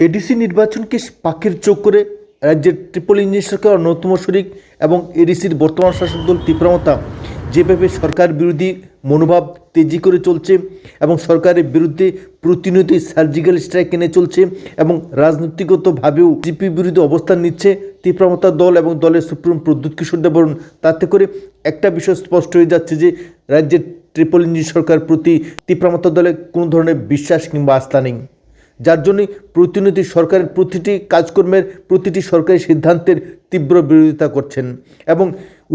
ADC নির্বাচনকে পাখির চোখ করে রাজ্যের ট্রিপল ইঞ্জিন সরকার অন্যতম শরিক এবং এডিসির বর্তমান শাসক দল তীব্রমতা। যেভাবে সরকার বিরোধী মনোভাব তেজি করে চলছে এবং সরকারের বিরুদ্ধে প্রতিনিয়ত সার্জিক্যাল স্ট্রাইক এনে চলছে এবং রাজনৈতিকগতভাবেও জিপি বিরুদ্ধে অবস্থান নিচ্ছে তীব্রমতা দল এবং দলের সুপ্রিম প্রদ্যুৎ কিশোর দেবরণ তাতে করে একটা বিষয় স্পষ্ট হয়ে যাচ্ছে যে রাজ্যের ট্রিপল ইঞ্জিন সরকার প্রতি তীব্রমতা দলে কোনো ধরনের বিশ্বাস কিংবা আস্থা নেই। যার জন্যই প্রতিনিধি সরকারের প্রতিটি কাজকর্মের, প্রতিটি সরকারি সিদ্ধান্তের তীব্র বিরোধিতা করছেন এবং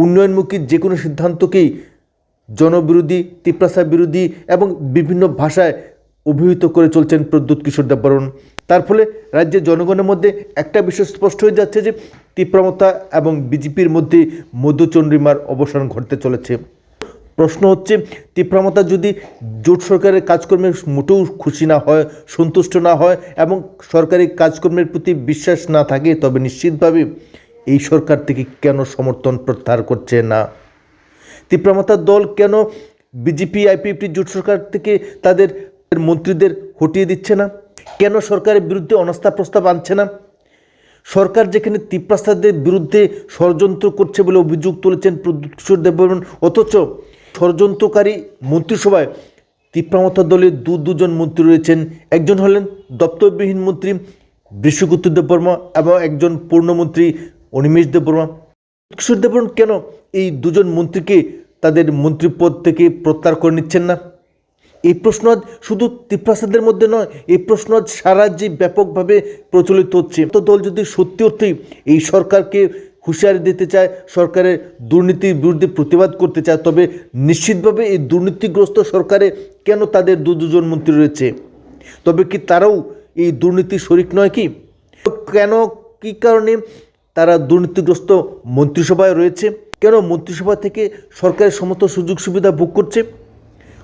উন্নয়নমুখী যে কোনো সিদ্ধান্তকেই জনবিরোধী, তিপ্রাসা বিরোধী এবং বিভিন্ন ভাষায় অভিহিত করে চলছেন প্রদ্যুৎ কিশোর দেববরণ। তার ফলে রাজ্যের জনগণের মধ্যে একটা বিষয় স্পষ্ট হয়ে যাচ্ছে যে তীব্রমতা এবং বিজেপির মধ্যে মধুচন্দ্রিমার অবসান ঘটতে চলেছে। প্রশ্ন হচ্ছে, তীব্রমতা যদি জোট সরকারের কাজকর্মে মোটেও খুশি না হয়, সন্তুষ্ট না হয় এবং সরকারি কাজকর্মের প্রতি বিশ্বাস না থাকে, তবে নিশ্চিতভাবে এই সরকার থেকে কেন সমর্থন প্রত্যাহার করছে না? তীব্রমতার দল কেন বিজেপি, আইপিএফটি জোট সরকার থেকে তাদের মন্ত্রীদের হটিয়ে দিচ্ছে না? কেন সরকারের বিরুদ্ধে অনাস্থা প্রস্তাব আনছে না? সরকার যেখানে তিপ্রাসাদের বিরুদ্ধে ষড়যন্ত্র করছে বলে অভিযোগ তুলেছেন প্রদ্যুৎ কিশোর দেববর্মন, অথচ ষড়যন্ত্রকারী মন্ত্রিসভায় তিপ্রামতা দলের দু দুজন মন্ত্রী রয়েছেন। একজন হলেন দপ্তরবিহীন মন্ত্রী বৃষগুপ্ত দেববর্মা এবং একজন পূর্ণমন্ত্রী অনিমেষ দেববর্মা। কিশোর দেববর্মন কেন এই দুজন মন্ত্রীকে তাদের মন্ত্রীপদ থেকে প্রত্যাহার করে নিচ্ছেন না? এই প্রশ্ন আজ শুধু তিপ্রাসাদের মধ্যে নয়, এই প্রশ্ন আজ সারা রাজ্যে ব্যাপকভাবে প্রচলিত হচ্ছে। তো দল যদি সত্যি অর্থেই এই সরকারকে হুঁশিয়ারি দিতে চায়, সরকারের দুর্নীতির বিরুদ্ধে প্রতিবাদ করতে চায়, তবে নিশ্চিতভাবে এই দুর্নীতিগ্রস্ত সরকারে কেন তাদের দু দুজন মন্ত্রী রয়েছে? তবে কি তারাও এই দুর্নীতির শরিক নয় কি? কেন, কি কারণে তারা দুর্নীতিগ্রস্ত মন্ত্রিসভায় রয়েছে? কেন মন্ত্রিসভা থেকে সরকারের সমস্ত সুযোগ সুবিধা ভোগ করছে?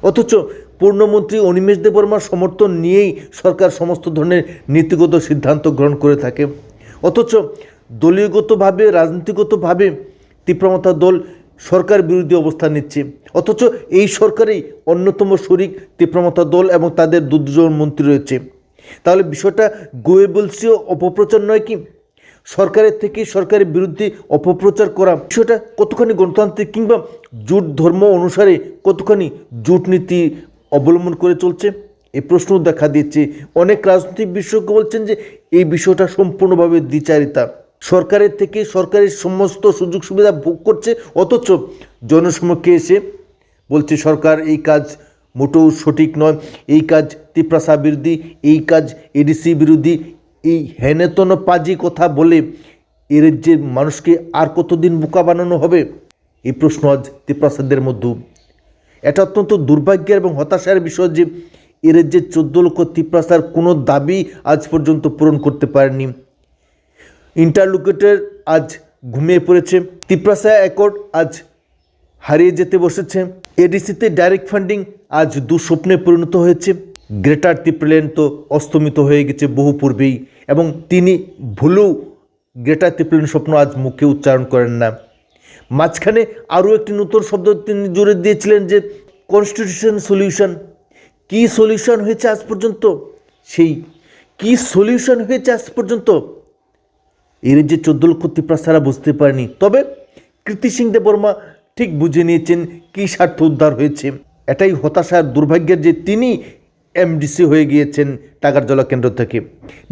অথচ পূর্ণমন্ত্রী অনিমেষ দেববর্মার সমর্থন নিয়েই সরকার সমস্ত ধরনের নীতিগত সিদ্ধান্ত গ্রহণ করে থাকে। অথচ দলীয়গতভাবে, রাজনীতিগতভাবে তীব্রমতা দল সরকার বিরোধী অবস্থান নিচ্ছে। অথচ এই সরকারেই অন্যতম শরিক তীব্রমতা দল এবং তাদের দুজন মন্ত্রী রয়েছে। তাহলে বিষয়টা গোয়েবলসীয় অপপ্রচার নয় কি? সরকারের থেকে সরকারের বিরুদ্ধে অপপ্রচার করা বিষয়টা কতখানি গণতান্ত্রিক কিংবা জোট ধর্ম অনুসারে কতখানি জোট নীতি অবলম্বন করে চলছে? এই প্রশ্ন দেখা দিচ্ছে। অনেক রাজনৈতিক বিশেষজ্ঞ বলছেন যে এই বিষয়টা সম্পূর্ণভাবে দ্বিচারিতা। সরকারের থেকে সরকারের সমস্ত সুযোগ সুবিধা ভোগ করছে, অথচ জনসমক্ষে এসে বলছে সরকার, এই কাজ মোটেও সঠিক নয়, এই কাজ তিপ্রাসা বিরোধী, এই কাজ এডিসি বিরোধী, এই হেনেতন পাজি কথা বলে এ রাজ্যের মানুষকে আর কতদিন বোকা বানানো হবে? এই প্রশ্ন আজ তিপ্রাসাদের মধ্যে। এটা অত্যন্ত দুর্ভাগ্যের এবং হতাশার বিষয় যে এ রাজ্যের চোদ্দ লক্ষ তিপ্রাসার কোনো দাবি আজ পর্যন্ত পূরণ করতে পারেনি। ইন্টারলোকেটের আজ ঘুমিয়ে পড়েছে। তিপ্রাসা অ্যাকর্ড আজ হারিয়ে যেতে বসেছে। এডিসিতে ডাইরেক্ট ফান্ডিং আজ দুঃস্বপ্নে পরিণত হয়েছে। গ্রেটার তিপ্রেলেন তো অস্তমিত হয়ে গেছে বহু পূর্বেই এবং তিনি ভুলেও গ্রেটার তিপ্রেলেন স্বপ্ন আজ মুখে উচ্চারণ করেন না। মাঝখানে আরও একটি নতুন শব্দ তিনি জুড়ে দিয়েছিলেন যে, কনস্টিটিউশন সলিউশন। কি সলিউশন হয়েছে আজ পর্যন্ত? সেই কি সলিউশন হয়েছে আজ পর্যন্ত? এর যে চোদ্দ লক্ষ তিপ্রাস তারা বুঝতে পারেনি। তবে কৃতি সিং দেববর্মা ঠিক বুঝে নিয়েছেন কী স্বার্থ উদ্ধার হয়েছে। এটাই হতাশার দুর্ভাগ্যের যে তিনি এমডিসি হয়ে গিয়েছেন টাকার জলা কেন্দ্র থেকে।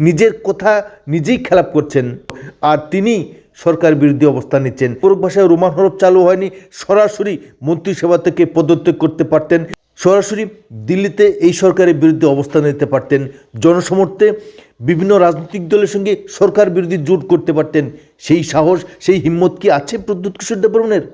নিজের কথা নিজেই খেলাপ করছেন আর তিনি সরকার বিরোধী অবস্থান নিচ্ছেন। পূর্ব ভাষায় রোমান হরফ চালু হয়নি, সরাসরি মন্ত্রিসভা থেকে পদত্যাগ করতে পারতেন সরাসরি দিল্লিতে এই সরকারের বিরুদ্ধে অবস্থান নিতে পারতেন জনসমর্থে, বিভিন্ন রাজনৈতিক দলের সঙ্গে সরকার বিরোধী জোট করতে পারতেন। সেই সাহস, সেই হিম্মত কি আছে প্রদ্যুৎ কিশোর দেববর্মনের?